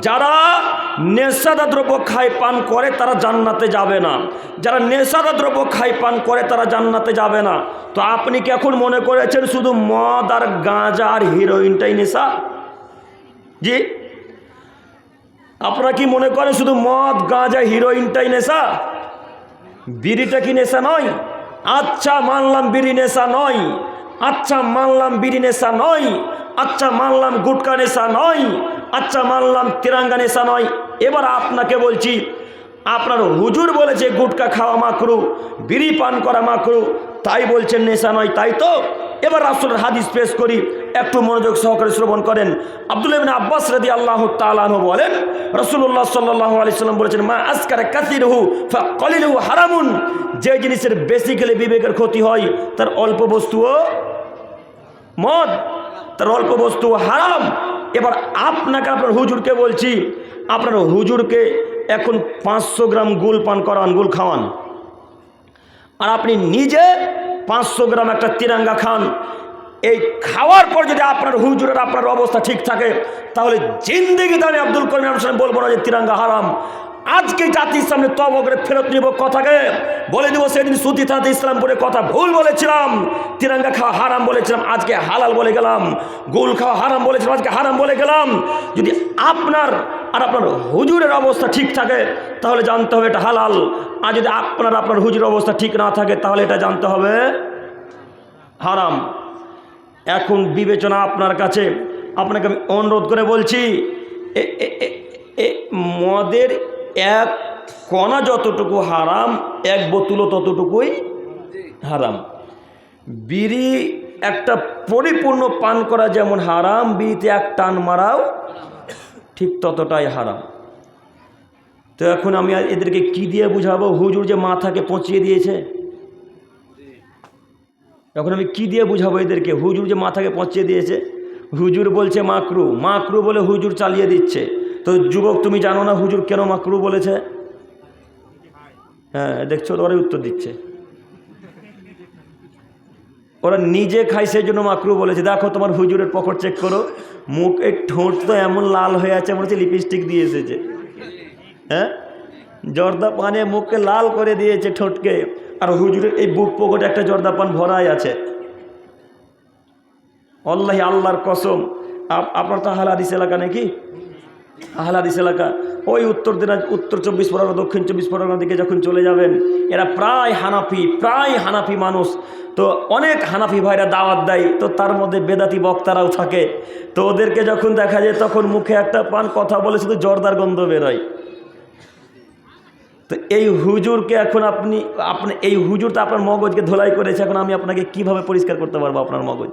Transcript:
যারা নেশাদা দ্রব্য খায়, পান করে, তারা জান্নাতে যাবে না। যারা নেশাদা দ্রব্য খায়, পান করে, তারা জান্নাতে যাবে না। তো আপনি কি এখন মনে করেছেন শুধু মদ আর গাঁজা আর হিরোইনটাই নেশা? জি। আপনারা কি মনে করেন শুধু মদ, গাঁজা, হিরোইনটাই নেশা? বিড়িটা কি নেশা নয়? আচ্ছা মানলাম বিড়ি নেশা নয়। আচ্ছা মানলাম বিড়ি নেশা নয়। আচ্ছা মানলাম গুটকা নেশা নয়। আচ্ছা মানলাম তিরাঙ্গা নেশা নয়। এবার আপনাকে বলছি, আপনার হুজুর বলেছে গুটকা খাওয়া মাকরু, বিড়ি পান করা মাকরু, তাই বলছেন নেশা নয়, তাই তো? এবার রাসুলের হাদিস পেশ করি, একটু মনোযোগ সহকারে শ্রবণ করেন। আব্দুল আব্বাস রাদি আল্লাহ তালাহ বলেন রসুল্লাহ সাল্লাহ আলি সাল্লাম বলেছেন, মা আসকার কাসিরহু ফা কলিলহু হারামুন। যে জিনিসের বেশি খেলে বিবেকের ক্ষতি হয়, তার অল্প বস্তুও মদ, তার অল্প বস্তু হারাম। এবার আপনাকে আপনার হুজুরকে বলছি, আপনার হুজুরকে এখন পাঁচশো গ্রাম গুল পান করান, গুল খাওয়ান। আর আপনি নিজে পাঁচশো গ্রাম একটা তিরাঙ্গা খান। এই খাওয়ার পর যদি আপনার হুজুরের, আপনার অবস্থা ঠিক থাকে, তাহলে জিন্দিগিতে আমি আব্দুল করিম সাহেব বলব না যে তিরাঙ্গা হারাম। আজকে জাতির সামনে তব করে ফেরত নিব কথাকে। বলে দিব সেদিন সুতি থাতে ইসলাম করে কথা ভুল বলেছিলাম, তিরাঙ্গা খাওয়া হারাম বলেছিলাম, আজকে হালাল বলে গেলাম গোল খাওয়া হারাম বলেছিলাম, আজকে হারাম বলে গেলাম। যদি আপনার আর আপনার হুজুরের অবস্থা ঠিক থাকে, তাহলে জানতে হবে এটা হালাল। আর যদি আপনার আপনার হুজুরের অবস্থা ঠিক না থাকে, তাহলে এটা জানতে হবে হারাম। এখন বিবেচনা আপনার কাছে। আপনাকে আমি অনুরোধ করে বলছি এ, মদের এক কণা যতটুকু হারাম এক বোতলও ততটুকুই হারাম। বিড়ি একটা পরিপূর্ণ পান করা যেমন হারাম বিড়িতে এক টান মারাও ঠিক ততটাই হারাম। তো এখন আমি এদেরকে কি দিয়ে বুঝাবো? হুজুর যে মাথাকে পচিয়ে দিয়েছে। এখন আমি কি দিয়ে বুঝাবো এদেরকে? হুজুর যে মাথাকে পচিয়ে দিয়েছে হুজুর বলছে মাকরু। মাকরু বলে হুজুর চালিয়ে দিচ্ছে। তো যুবক, তুমি জানো না হুজুর কেন মাকরু বলেছে? হ্যাঁ দেখছ, ওরাই উত্তর দিচ্ছে। ওরা নিজে সেই জন্য মাকরু বলেছে। দেখো, তোমার হুজুরের পকেট চেক করো। মুখ এই ঠোঁট তো এমন লাল হয়ে আছে, মনে হচ্ছে লিপস্টিক দিয়ে এসেছে। হ্যাঁ? জর্দা পানে মুখকে লাল করে দিয়েছে ঠোঁটকে। আর হুজুরের এই বুক পকেটে একটা জর্দা পান ভরাই আছে। অল্লাহি আল্লাহর কসম আপ- আপনার তো আহলাদিস এলাকা নাকি? আহলাদিস এলাকা, ওই উত্তর দিনাজ উত্তর চব্বিশ পরগনা, দক্ষিণ চব্বিশ পরগনা দিকে যখন চলে যাবেন, এরা প্রায় হানাফি প্রায় হানাফি মানুষ। তো অনেক হানাফি ভাইরা দাওয়াত দেয়, তো তার মধ্যে বেদাতি বক্তারাও থাকে। তো ওদেরকে যখন দেখা যায়, তখন মুখে একটা পান কথা বলে শুধু জর্দার গন্ধ বেরোয়। তো এই হুজুরকে এখন আপনি আপনি, এই হুজুর তো আপনার মগজকে ধোলাই করেছে, এখন আমি আপনাকে কীভাবে পরিষ্কার করতে পারব আপনার মগজ?